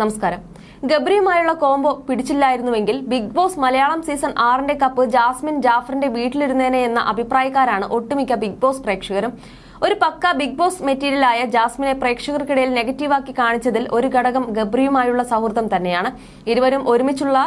നമസ്കാരം. ഗബ്രിയുമായുള്ള കോംബോ പിടിച്ചില്ലായിരുന്നുവെങ്കിൽ ബിഗ് ബോസ് മലയാളം സീസൺ ആറിന്റെ കപ്പ് ജാസ്മിൻ ജാഫറിന്റെ വീട്ടിലിരുന്നേനെ എന്ന അഭിപ്രായക്കാരാണ് ഒട്ടുമിക്ക ബിഗ് ബോസ് പ്രേക്ഷകരും. ഒരു പക്ക ബിഗ് ബോസ് മെറ്റീരിയലായ ജാസ്മിനെ പ്രേക്ഷകർക്കിടയിൽ നെഗറ്റീവാക്കി കാണിച്ചതിൽ ഒരു ഘടകം ഗബ്രിയുമായുള്ള സൗഹൃദം തന്നെയാണ്. ഇരുവരും ഒരുമിച്ചുള്ള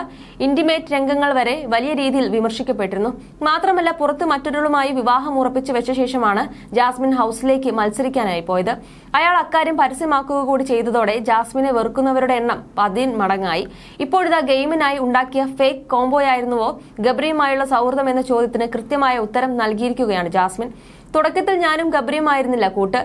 ഇന്റിമേറ്റ് രംഗങ്ങൾ വരെ വലിയ രീതിയിൽ വിമർശിക്കപ്പെട്ടിരുന്നു. മാത്രമല്ല പുറത്ത് മറ്റൊരാളുമായി വിവാഹം ഉറപ്പിച്ചു വെച്ച ശേഷമാണ് ജാസ്മിൻ ഹൌസിലേക്ക് മത്സരിക്കാനായി പോയത്. അയാൾ അക്കാര്യം പരസ്യമാക്കുക കൂടി ചെയ്തതോടെ ജാസ്മിനെ വെറുക്കുന്നവരുടെ എണ്ണം പതിൻ മടങ്ങായി ഇപ്പോഴിതാ ഗെയിമിനായി ഉണ്ടാക്കിയ ഫേക്ക് കോംബോയായിരുന്നുവോ ഗബ്രിയുമായുള്ള സൗഹൃദം എന്ന ചോദ്യത്തിന് കൃത്യമായ ഉത്തരം നൽകിയിരിക്കുകയാണ് ജാസ്മിൻ. തുടക്കത്തിൽ ഞാനും ഗബ്രിയുമായിരുന്നില്ല കൂട്ട്.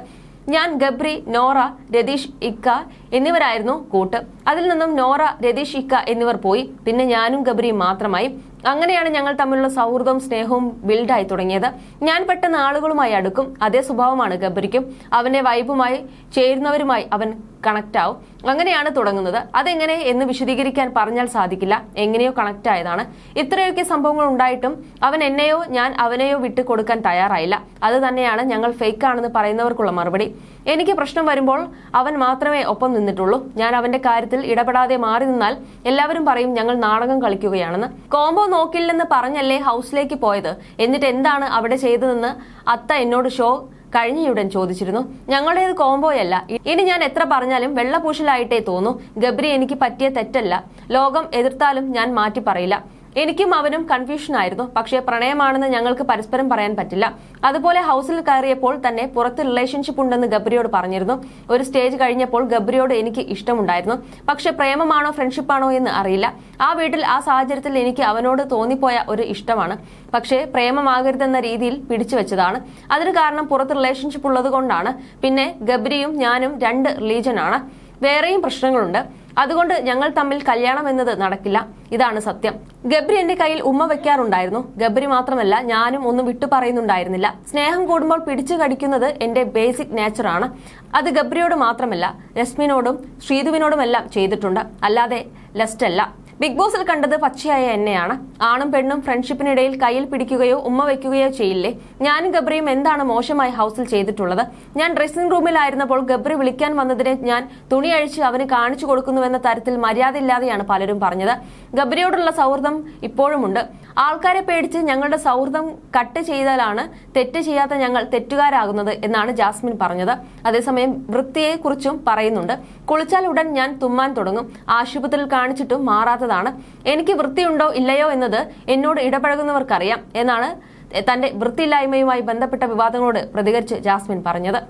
ഞാൻ ഗബ്രി നോറ രതീഷ് ഇക്ക എന്നിവരായിരുന്നു കൂട്ട്. അതിൽ നിന്നും നോറ രതീഷ് ഇക്ക എന്നിവർ പോയി. പിന്നെ ഞാനും ഗബ്രിയും മാത്രമായി. അങ്ങനെയാണ് ഞങ്ങൾ തമ്മിലുള്ള സൗഹൃദവും സ്നേഹവും ബിൽഡായി തുടങ്ങിയത്. ഞാൻ പെട്ടെന്ന് ആളുകളുമായി അടുക്കും. അതേ സ്വഭാവമാണ് ഗബരിക്കും. അവന്റെ വൈബുമായി ചേരുന്നവരുമായി അവൻ കണക്റ്റ് ആവും. അങ്ങനെയാണ് തുടങ്ങുന്നത്. അതെങ്ങനെ എന്ന് വിശദീകരിക്കാൻ പറഞ്ഞാൽ സാധിക്കില്ല. എങ്ങനെയോ കണക്റ്റ് ആയതാണ്. ഇത്രയൊക്കെ സംഭവങ്ങൾ ഉണ്ടായിട്ടും അവൻ എന്നെയോ ഞാൻ അവനെയോ വിട്ടു കൊടുക്കാൻ തയ്യാറായില്ല. അത് തന്നെയാണ് ഞങ്ങൾ ഫേക്ക് ആണെന്ന് പറയുന്നവർക്കുള്ള മറുപടി. എനിക്ക് പ്രശ്നം വരുമ്പോൾ അവൻ മാത്രമേ ഒപ്പം നിന്നിട്ടുള്ളൂ. ഞാൻ അവന്റെ കാര്യത്തിൽ ഇടപെടാതെ മാറി നിന്നാൽ എല്ലാവരും പറയും ഞങ്ങൾ നാടകം കളിക്കുകയാണെന്ന്. കോംബോ നോക്കില്ലെന്ന് പറഞ്ഞല്ലേ ഹൗസിലേക്ക് പോയത്? എന്നിട്ട് എന്താണ് അവിടെ ചെയ്തതെന്ന് അത്ത എന്നോട് ഷോ കഴിഞ്ഞയുടൻ ചോദിച്ചിരുന്നു. ഞങ്ങളുടേത് കോംബോയല്ല. ഇനി ഞാൻ എത്ര പറഞ്ഞാലും വെള്ളപൂശലായിട്ടേ തോന്നൂ. ഗബ്രി എനിക്ക് പറ്റിയ തെറ്റല്ല. ലോകം എതിർത്താലും ഞാൻ മാറ്റി പറയില്ല. എനിക്കും അവനും കൺഫ്യൂഷൻ ആയിരുന്നു. പക്ഷേ പ്രണയമാണെന്ന് ഞങ്ങൾക്ക് പരസ്പരം പറയാൻ പറ്റില്ല. അതുപോലെ ഹൗസിൽ കയറിയപ്പോൾ തന്നെ പുറത്ത് റിലേഷൻഷിപ്പ് ഉണ്ടെന്ന് ഗബ്രിയോട് പറഞ്ഞിരുന്നു. ഒരു സ്റ്റേജ് കഴിഞ്ഞപ്പോൾ ഗബ്രിയോട് എനിക്ക് ഇഷ്ടമുണ്ടായിരുന്നു. പക്ഷെ പ്രേമമാണോ ഫ്രണ്ട്ഷിപ്പാണോ എന്ന് അറിയില്ല. ആ വീട്ടിൽ ആ സാഹചര്യത്തിൽ എനിക്ക് അവനോട് തോന്നിപ്പോയ ഒരു ഇഷ്ടമാണ്. പക്ഷേ പ്രേമമാകരുതെന്ന രീതിയിൽ പിടിച്ചു വെച്ചതാണ്. അതിന് കാരണം പുറത്ത് റിലേഷൻഷിപ്പ് ഉള്ളത് കൊണ്ടാണ് പിന്നെ ഗബ്രിയും ഞാനും രണ്ട് റിലീജനാണ് വേറെയും പ്രശ്നങ്ങളുണ്ട്. അതുകൊണ്ട് ഞങ്ങൾ തമ്മിൽ കല്യാണം എന്നത് നടക്കില്ല. ഇതാണ് സത്യം. ഗബ്രി എന്റെ കയ്യിൽ ഉമ്മ വെക്കാറുണ്ടായിരുന്നു. ഗബ്രി മാത്രമല്ല ഞാനും ഒന്നും വിട്ടു പറയുന്നുണ്ടായിരുന്നില്ല. സ്നേഹം കൂടുമ്പോൾ പിടിച്ചു കടിക്കുന്നത് എന്റെ ബേസിക് ആണ്. അത് ഗബ്രിയോട് മാത്രമല്ല രശ്മിനോടും ശ്രീധുവിനോടുമെല്ലാം ചെയ്തിട്ടുണ്ട്. അല്ലാതെ ലസ്റ്റല്ല ബിഗ് ബോസിൽ കണ്ടത് പച്ചയായ എന്നെയാണ്. ആണും പെണ്ണും ഫ്രണ്ട്ഷിപ്പിനിടയിൽ കയ്യിൽ പിടിക്കുകയോ ഉമ്മ വയ്ക്കുകയോ ചെയ്യില്ലേ? ഞാനും ഗബ്രിയും എന്താണ് മോശമായി ഹൗസിൽ ചെയ്തിട്ടുള്ളത്? ഞാൻ ഡ്രസ്സിംഗ് റൂമിലായിരുന്നപ്പോൾ ഗബ്രി വിളിക്കാൻ വന്നതിനെ ഞാൻ തുണി അഴിച്ച് അവന് കാണിച്ചു കൊടുക്കുന്നുവെന്ന തരത്തിൽ മര്യാദയില്ലാതെയാണ് പലരും പറഞ്ഞത്. ഗബ്രിയോടുള്ള സൗഹൃദം ഇപ്പോഴുമുണ്ട്. ആൾക്കാരെ പേടിച്ച് ഞങ്ങളുടെ സൗഹൃദം കട്ട് ചെയ്താലാണ് തെറ്റ് ചെയ്യാത്ത ഞങ്ങൾ തെറ്റുകാരാകുന്നത് എന്നാണ് ജാസ്മിൻ പറഞ്ഞത്. അതേസമയം വൃത്തിയെക്കുറിച്ചും പറയുന്നുണ്ട്. കുളിച്ചാൽ ഉടൻ ഞാൻ തുമ്മാൻ തുടങ്ങും. ആശുപത്രിയിൽ കാണിച്ചിട്ടും മാറാത്തതാണ് എനിക്ക് വൃത്തിയുണ്ടോ ഇല്ലയോ എന്നത് എന്നോട് ഇടപഴകുന്നവർക്കറിയാം എന്നാണ് തന്റെ വൃത്തിയില്ലായ്മയുമായി ബന്ധപ്പെട്ട വിവാദങ്ങളോട് പ്രതികരിച്ച് ജാസ്മിൻ പറഞ്ഞത്.